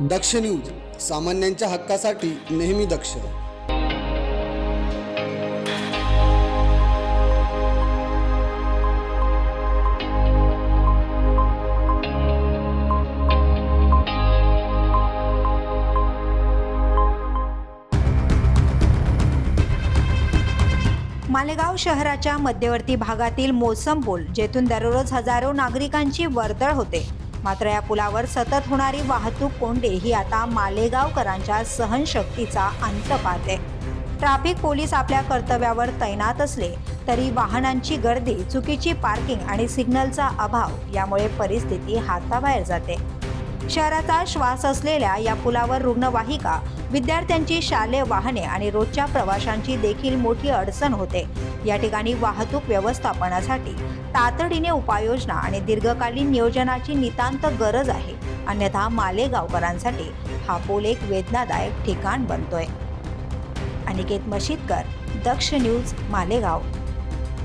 दक्ष news सामान्यांच्या हक्कासाठी नेहमी दक्ष. मालेगाव शहराच्या मध्यवर्ती भागातील मोसम पूल जेथून दररोज हजारो नागरिकांची वर्दळ होते. मात्र या पुलावर सतत होणारी वाहतूक कोंडी ही आता मालेगावकरांच्या सहनशक्तीचा अंत पाहते. ट्रॅफिक पोलीस आपल्या कर्तव्यावर तैनात असले तरी वाहनांची गर्दी चुकीची पार्किंग आणि सिग्नलचा अभाव यामुळे परिस्थिती हाताबाहेर जाते. शहराचा श्वास असलेल्या या पुलावर रुग्णवाहिका विद्यार्थ्यांची शालेय वाहने आणि रोजच्या प्रवाशांची देखील मोठी अडचण होते. या ठिकाणी वाहतूक व्यवस्थापनासाठी तातडीने उपाययोजना आणि दीर्घकालीन नियोजनाची नितांत गरज आहे. अन्यथा मालेगावकरांसाठी हा पूल एक वेदनादायक ठिकाण बनतोय. अनिकेत मशीदकर दक्ष न्यूज मालेगाव.